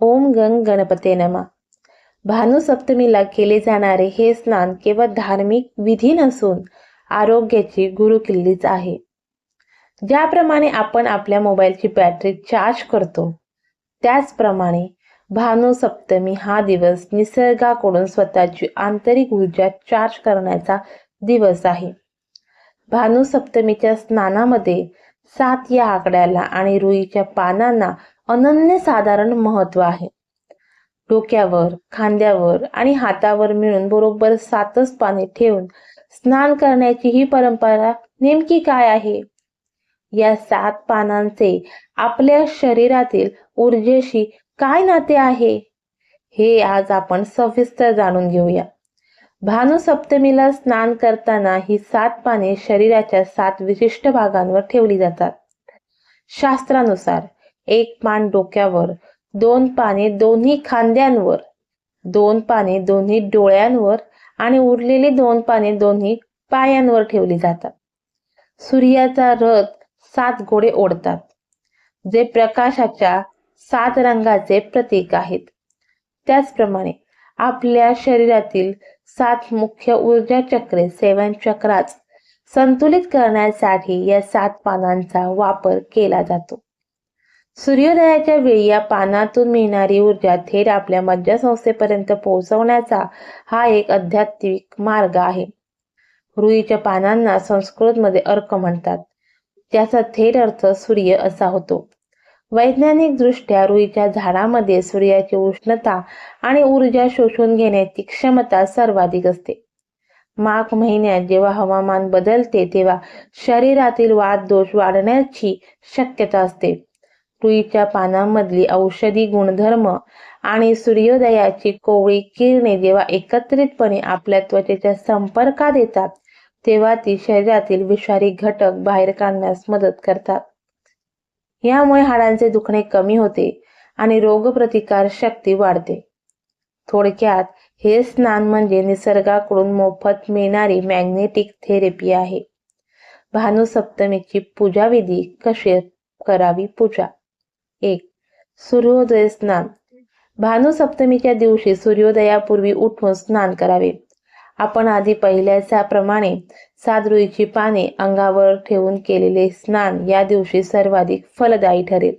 ओम गंग गणपते नमा. भानुसप्तमीला केले जाणारे हे स्नान केवळ धार्मिक विधी नसून आरोग्याची गुरुकिल्लीच आहे. ज्याप्रमाणे आपण आपल्या मोबाईलची बॅटरी चार्ज करतो त्याचप्रमाणे भानुसप्तमी हा दिवस निसर्गाकडून स्वतःची आंतरिक ऊर्जा चार्ज करण्याचा दिवस आहे. भानुसप्तमीच्या स्नानामध्ये सात या आकड्याला आणि रुईच्या पानांना अनन्यसाधारण महत्त्व आहे. डोक्यावर खांद्यावर आणि हातावर मिळून बरोबर सातच पाने ठेवून स्नान करण्याची ही परंपरा नेमकी काय आहे? या सात पानांचे आपल्या शरीरातील ऊर्जेशी काय नाते आहे? हे आज आपण सविस्तर जाणून घेऊया. भानुसप्तमीला स्नान करताना ही सात पाने शरीराच्या सात विशिष्ट भागांवर ठेवली जातात. शास्त्रानुसार एक पान डोक्यावर दोन पाने दोन्ही खांद्यांवर दोन पाने दोन्ही डोळ्यांवर आणि उरलेली दोन पाने दोन्ही पायांवर ठेवली जातात. सूर्याचा रथ सात घोडे ओढतात जे प्रकाशाच्या सात रंगाचे प्रतीक आहेत. त्याचप्रमाणे आपल्या शरीरातील सात मुख्य ऊर्जा चक्रे सेवन चक्रात संतुलित करण्यासाठी या सात पानांचा वापर केला जातो. सूर्योदयाच्या वेळी या पानातून मिळणारी ऊर्जा थेट आपल्या मज्जासंस्थेपर्यंत पोहोचवण्याचा हा एक आध्यात्मिक मार्ग आहे. रुईच्या पानांना संस्कृतमध्ये अर्क म्हणतात. त्याचा थेट अर्थ सूर्य असा होतो. वैज्ञानिक दृष्ट्या रुईच्या झाडामध्ये सूर्याची उष्णता आणि ऊर्जा शोषून घेण्याची क्षमता सर्वाधिक असते. माघ महिन्यात जेव्हा हवामान बदलते तेव्हा शरीरातील वाद दोष वाढण्याची शक्यता असते. रुईच्या पानांमधली औषधी गुणधर्म आणि सूर्योदयाची कोवळी किरणे जेव्हा एकत्रितपणे आपल्या त्वचेच्या संपर्कात येतात तेव्हा ती शरीरातील विषारी घटक बाहेर काढण्यास मदत करतात. यामुळे हाडांचे दुखणे कमी होते आणि रोगप्रतिकार शक्ती वाढते. थोडक्यात हे स्नान म्हणजे निसर्गाकडून मोफत मिळणारी मॅग्नेटिक थेरपी आहे. भानुसप्तमीची पूजाविधी कशी करावी पूजा? एक. सूर्योदय स्नान. भानुसप्तमीच्या दिवशी सूर्योदयापूर्वी उठून स्नान करावे. आपण आधी पहिल्याच्याप्रमाणे सादरुईची पाने अंगावर ठेवून केलेले स्नान या दिवशी सर्वाधिक फलदायी ठरेल.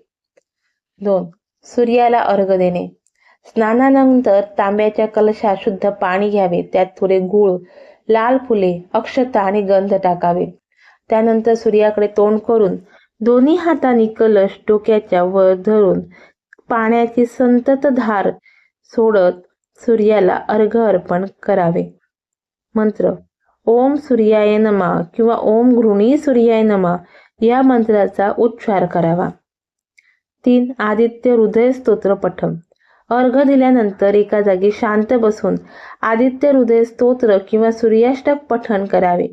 दोन. सूर्याला अर्घ देणे. स्नानानंतर तांब्याच्या कलशात शुद्ध पाणी घ्यावे. त्यात थोडे गुळ लाल फुले अक्षता आणि गंध टाकावे. त्यानंतर सूर्याकडे तोंड करून दोन्ही हातांनी कलश डोक्याच्या वर धरून पाण्याची संतत धार सोडत सूर्याला अर्घ अर्पण करावे. मंत्र ओम सूर्याय नमा किंवा ओम घृणी सूर्याय नमा या मंत्राचा उच्चार करावा. तीन आदित्य हृदय स्तोत्र पठम अर्घ दिल्यानंतर एका जागी शांत बसून आदित्य हृदय स्तोत्र किंवा सूर्याष्टक पठण करावे.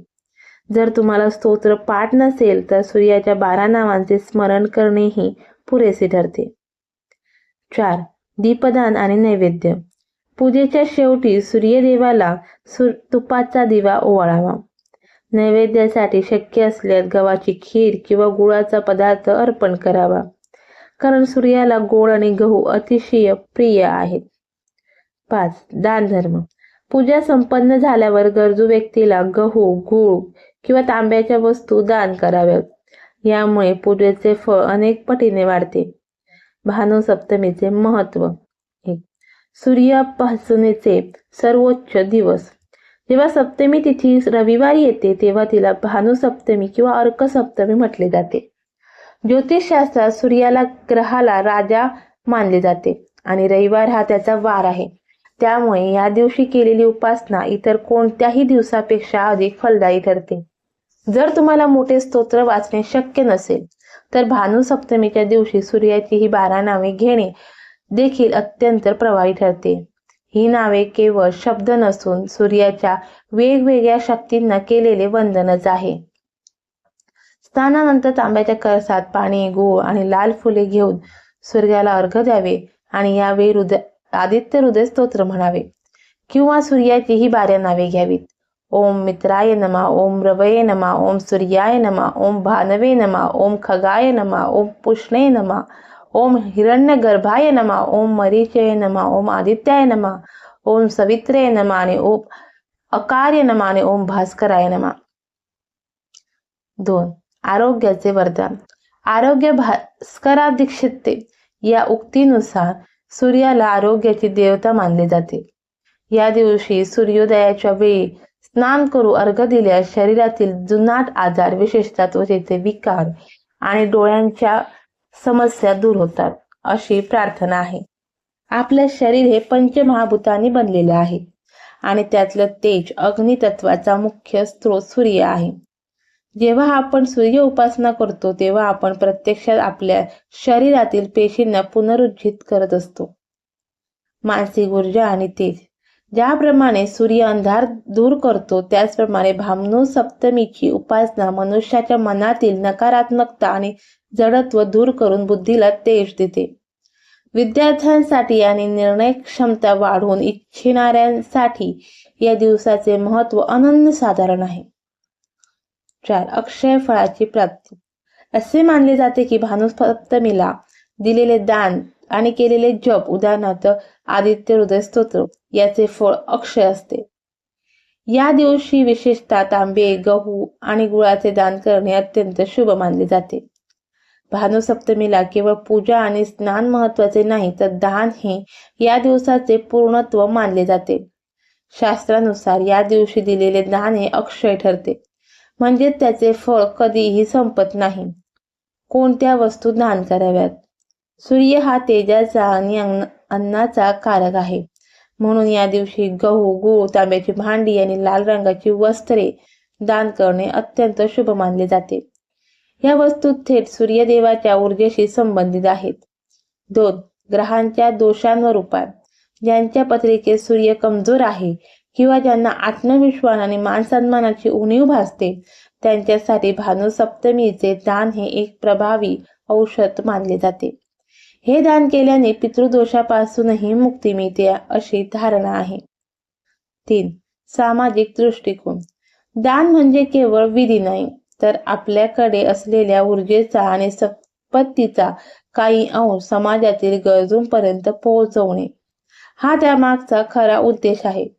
जर तुम्हाला स्तोत्र पाठ नसेल तर सूर्याच्या बारा नावांचे स्मरण करणेही पुरेसे ठरते. चार. दीपदान आणि नैवेद्य. पूजेच्या शेवटी सूर्यदेवाला सु तुपाचा दिवा ओवाळावा. नैवेद्यासाठी शक्य असल्यास गव्हाची खीर किंवा गुळाचा पदार्थ अर्पण करावा. कारण सूर्याला गोड आणि गहू अतिशय प्रिय आहेत. पाच. दान धर्म पूजा संपन्न झाल्यावर गरजू व्यक्तीला गहू गूळ किंवा तांब्याच्या वस्तू दान कराव्यात. यामुळे पूजेचे फळ अनेक पटीने वाढते. भानुसप्तमीचे महत्त्व. सूर्यापासनेचे सर्वोच्च दिवस. जेव्हा सप्तमी तिथी रविवारी येते तेव्हा तिला भानुसप्तमी किंवा अर्क सप्तमी म्हटले जाते. ज्योतिषशास्त्रात सूर्याला ग्रहाला राजा मानले जाते आणि रविवार हा त्याचा वार आहे. त्यामुळे या दिवशी केलेली उपासना इतर कोणत्याही दिवसापेक्षा अधिक फलदायी ठरते. जर तुम्हाला मोठे स्तोत्र वाचणे शक्य नसेल तर भानुसप्तमीच्या दिवशी सूर्याची ही बारा नावे घेणे देखील अत्यंत प्रभावी ठरते. ही नावे केवळ शब्द नसून सूर्याच्या वेगवेगळ्या शक्तींना केलेले वंदनच आहे. स्नानानंतर तांब्याच्या कळसात पाणी गूळ आणि लाल फुले घेऊन सूर्याला अर्घ द्यावे आणि यावेळी हृदय आदित्य हृदय स्तोत्र म्हणावे. किंवा सूर्याची ही बाऱ्या नावे घ्यावीत. ओम मित्राय नमा ओम रवये नमा ओम सूर्याय नमा ओम भानवे नमा ओम खगाय नमा ओम पुष्णे नमा ओम हिरण्यगर्भाय नमा ओम मरीचय नमा ओम आदित्याय नमा ओम सवित्रे नमा आणि ओम अकार्य नमा आणि ओम भास्कराय नमा. दोन आरोग्याचे वरदान. आरोग्य भास्करा दीक्षिते या उक्तीनुसार सूर्याला आरोग्याची देवता मानले जाते. या दिवशी सूर्योदयाच्या वेळी स्नान करू अर्घ दिल्यास शरीरातील जुनाट आजार विशेषतः त्वचेचे विकार आणि डोळ्यांच्या समस्या दूर होतात अशी प्रार्थना आहे. आपले शरीर हे पंचमहाभूतांनी बनलेले आहे आणि त्यातलं तेज अग्नितत्वाचा मुख्य स्रोत सूर्य आहे. जेव्हा आपण सूर्य उपासना करतो तेव्हा आपण प्रत्यक्षात आपल्या शरीरातील पेशींना पुनरुज्जीत करत असतो. मानसिक ऊर्जा आणि तेज. ज्याप्रमाणे सूर्य अंधार दूर करतो त्याचप्रमाणे भामनू सप्तमीची उपासना मनुष्याच्या मनातील नकारात्मकता आणि जडत्व दूर करून बुद्धीला तेज देते. विद्यार्थ्यांसाठी आणि निर्णय क्षमता वाढवून इच्छिणाऱ्यांसाठी या दिवसाचे महत्त्व अनन्यसाधारण आहे. चार अक्षय फळाची प्राप्ती. असे मानले जाते की भानुसप्तमीला दिलेले दान आणि केलेले जप उदाहरणार्थ आदित्य हृदय स्तोत्र याचे फळ अक्षय असते. या दिवशी विशेषतः तांबे गहू आणि गुळाचे दान करणे अत्यंत शुभ मानले जाते. भानुसप्तमीला केवळ पूजा आणि स्नान महत्त्वाचे नाही तर दान हे या दिवसाचे पूर्णत्व मानले जाते. शास्त्रानुसार या दिवशी दिलेले दान हे अक्षय ठरते. म्हणजे त्याचे फळ कधीही संपत नाही. कोणत्या वस्तू दान कराव्यात? सूर्य हा तेजाचा आणि अन्नाचा कारक आहे. म्हणून या दिवशी गहू गूळ तांब्याची भांडी आणि लाल रंगाची वस्त्रे दान करणे अत्यंत शुभ मानले जाते. या वस्तू थेट सूर्यदेवाच्या ऊर्जेशी संबंधित आहेत. दोन ग्रहांच्या दोषांवर उपाय. ज्यांच्या पत्रिकेत सूर्य कमजोर आहे किंवा ज्यांना आत्मविश्वास आणि मानसन्मानाची उणीव भासते त्यांच्यासाठी भानुसप्तमीचे दान हे एक प्रभावी औषध मानले जाते. हे दान केल्याने पितृदोषापासूनही मुक्ती मिळते अशी धारणा आहे. तीन. सामाजिक दृष्टिकोन. दान म्हणजे केवळ विधी नाही तर आपल्याकडे असलेल्या ऊर्जेचा आणि संपत्तीचा काही अंश समाजातील गरजूंपर्यंत पोहोचवणे. हा त्यामागचा खरा उद्देश आहे.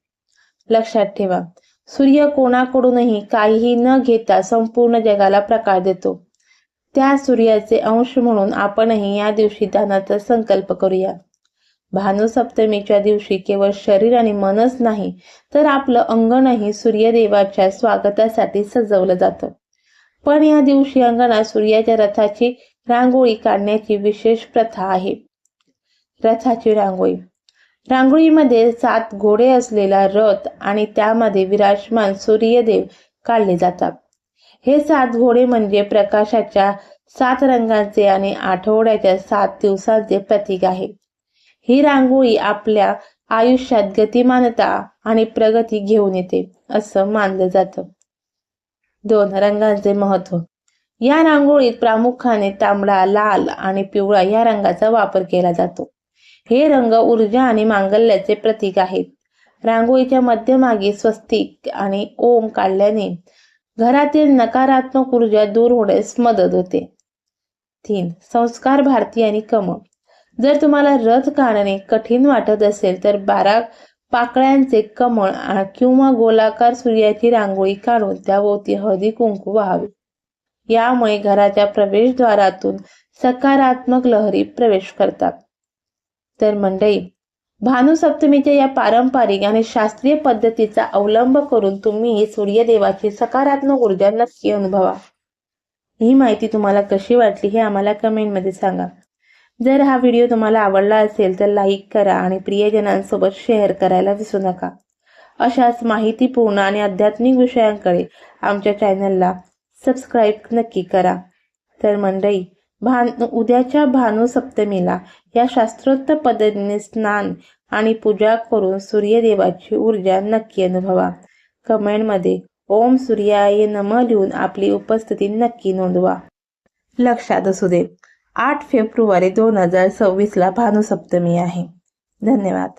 लक्षात ठेवा. सूर्य कोणाकडूनही काहीही न घेता संपूर्ण जगाला प्रकाश देतो. त्या सूर्याचे अंश म्हणून आपणही या दिवशी दानाचा संकल्प करूया. भानुसप्तमीच्या दिवशी केवळ शरीर आणि मनच नाही तर आपलं अंगणही सूर्यदेवाच्या स्वागतासाठी सजवलं जातं. पण या दिवशी अंगणात सूर्याच्या रथाची रांगोळी काढण्याची विशेष प्रथा आहे. रथाची रांगोळी. रांगोळीमध्ये सात घोडे असलेला रथ आणि त्यामध्ये विराजमान सूर्यदेव काढले जातात. हे सात घोडे म्हणजे प्रकाशाच्या सात रंगांचे आणि आठवड्याच्या सात दिवसांचे प्रतीक आहे. ही रांगोळी आपल्या आयुष्यात गतिमानता आणि प्रगती घेऊन येते असं मानलं जातं. दोन रंगांचे महत्त्व या रांगोळीत प्रामुख्याने तांबडा लाल आणि पिवळा या रंगाचा वापर केला जातो. हे रंग ऊर्जा आणि मांगल्याचे प्रतीक आहेत. रांगोळीच्या मध्यमागी स्वस्तिक आणि ओम काढल्याने घरातील नकारात्मक ऊर्जा दूर होण्यास मदत होते. तीन संस्कार भारती आणि कम. जर तुम्हाला रथ काढणे कठीण वाटत असेल तर बारा पाकळ्यांचे कमळ किंवा गोलाकार सूर्याची रांगोळी काढून त्याभोवती हळदी कुंकू व्हावे. यामुळे घराच्या प्रवेशद्वारातून सकारात्मक लहरी प्रवेश करतात. तर मंडळी भानुसप्तमीच्या या पारंपरिक आणि शास्त्रीय पद्धतीचा अवलंब करून तुम्ही सूर्यदेवाची सकारात्मक ऊर्जा नक्की अनुभवा. ही माहिती तुम्हाला कशी वाटली हे आम्हाला कमेंटमध्ये सांगा. जर हा व्हिडिओ तुम्हाला आवडला असेल तर लाईक करा आणि प्रियजनांसोबत शेअर करायला विसरू नका. अशाच माहितीपूर्ण आणि आध्यात्मिक विषयांकडे आमच्या चॅनलला सबस्क्राईब नक्की करा. तर मंडळी भान उद्याच्या भानुसप्तमीला या शास्त्रोक्त पद्धतीने स्नान आणि पूजा करून सूर्यदेवाची ऊर्जा नक्की अनुभवा. कमेंटमध्ये ओम सूर्याय नम लिहून आपली उपस्थिती नक्की नोंदवा. लक्षात असू दे आठ फेब्रुवारी दोन हजार सव्वीसला भानुसप्तमी आहे. धन्यवाद.